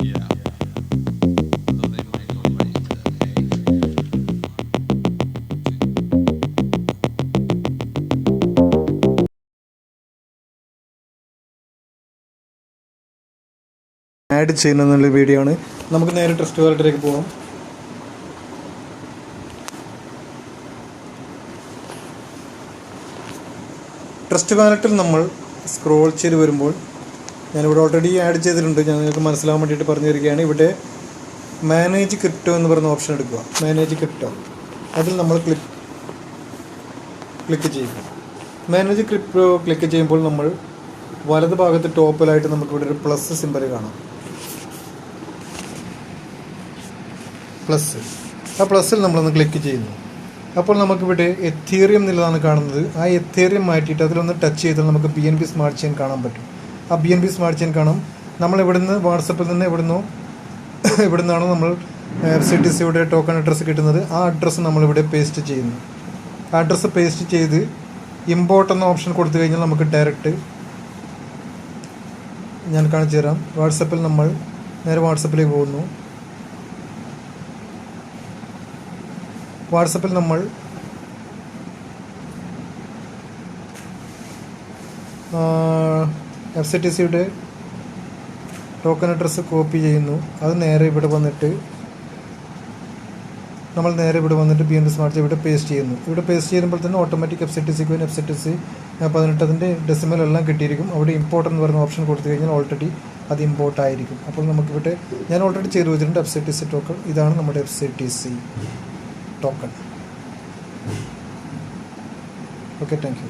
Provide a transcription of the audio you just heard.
Yeah. ചെയ്യുന്ന add ചെയ്യുന്നുള്ള video ആണ് നമുക്ക് നേരെ ട്രസ്റ്റ് വാലറ്റിലേക്ക് പോകാം ട്രസ്റ്റ് വാലറ്റിൽ നമ്മൾ സ്ക്രോൾ ചെയ്ത് വരുമ്പോൾ ഞാനിവിടെ ഓൾറെഡി ആഡ് ചെയ്തിട്ടുണ്ട്. ഞാൻ നിങ്ങൾക്ക് മനസ്സിലാവാൻ വേണ്ടിയിട്ട് പറഞ്ഞു തരികയാണ് ഇവിടെ മാനേജ് ക്രിപ്റ്റോ എന്ന് പറയുന്ന ഓപ്ഷൻ എടുക്കുക. മാനേജ് ക്രിപ്റ്റോ അതിൽ നമ്മൾ ക്ലിക്ക് ക്ലിക്ക് ചെയ്യുക. മാനേജ് ക്രിപ്റ്റോ ക്ലിക്ക് ചെയ്യുമ്പോൾ നമ്മൾ വലത് ഭാഗത്ത് ടോപ്പിലായിട്ട് നമുക്ക് ഇവിടെ ഒരു പ്ലസ് സിമ്പൽ കാണാം. പ്ലസ് ആ പ്ലസ്സിൽ നമ്മളൊന്ന് ക്ലിക്ക് ചെയ്യുന്നു. അപ്പോൾ നമുക്കിവിടെ എത്തീറിയം എന്നുള്ളതാണ് കാണുന്നത്. ആ എത്തീറിയം മാറ്റിയിട്ട് അതിലൊന്ന് ടച്ച് ചെയ്താൽ നമുക്ക് B N B smart chain കാണാൻ പറ്റും. ആ B N B smart chain കാണും. നമ്മൾ ഇവിടുന്ന് വാട്സപ്പിൽ നിന്ന് എവിടുന്നോ ഇവിടുന്നാണോ നമ്മൾ എഫ് സി ടി സിയുടെ ടോക്കൺ അഡ്രസ്സ് കിട്ടുന്നത് ആ അഡ്രസ്സ് നമ്മളിവിടെ പേസ്റ്റ് ചെയ്യുന്നു. അഡ്രസ്സ് പേസ്റ്റ് ചെയ്ത് ഇമ്പോർട്ട് എന്ന ഓപ്ഷൻ കൊടുത്തു കഴിഞ്ഞാൽ നമുക്ക് ഡയറക്റ്റ് ഞാൻ കാണിച്ചു തരാം. വാട്സപ്പിൽ നമ്മൾ നേരെ വാട്സപ്പിലേക്ക് പോകുന്നു. വാട്സപ്പിൽ നമ്മൾ എഫ് സി ടി സിയുടെ ടോക്കൺ അഡ്രസ്സ് കോപ്പി ചെയ്യുന്നു. അത് നേരെ ഇവിടെ വന്നിട്ട് നമ്മൾ നേരെ ഇവിടെ വന്നിട്ട് ബി എൻ ഡി സ്മാർട്ട് ഇവിടെ പേസ്റ്റ് ചെയ്യുന്നു. ഇവിടെ പേസ്റ്റ് ചെയ്യുമ്പോൾ തന്നെ ഓട്ടോമാറ്റിക് എഫ് സി ടി സിക്ക് എഫ് സി ടി സി പതിനെട്ടതിന്റെ ഡെസിമൽ എല്ലാം കിട്ടിയിരിക്കും. അവിടെ ഇമ്പോർട്ട് എന്ന് പറയുന്ന ഓപ്ഷൻ കൊടുത്തു കഴിഞ്ഞാൽ ഓൾറെഡി അത് ഇമ്പോർട്ട് ആയിരിക്കും. അപ്പോൾ നമുക്കിവിടെ ഞാൻ ഓൾറെഡി ചെയ്തു വെച്ചിട്ടുണ്ട് F C T C token ഇതാണ് നമ്മുടെ F C T C token okay thank you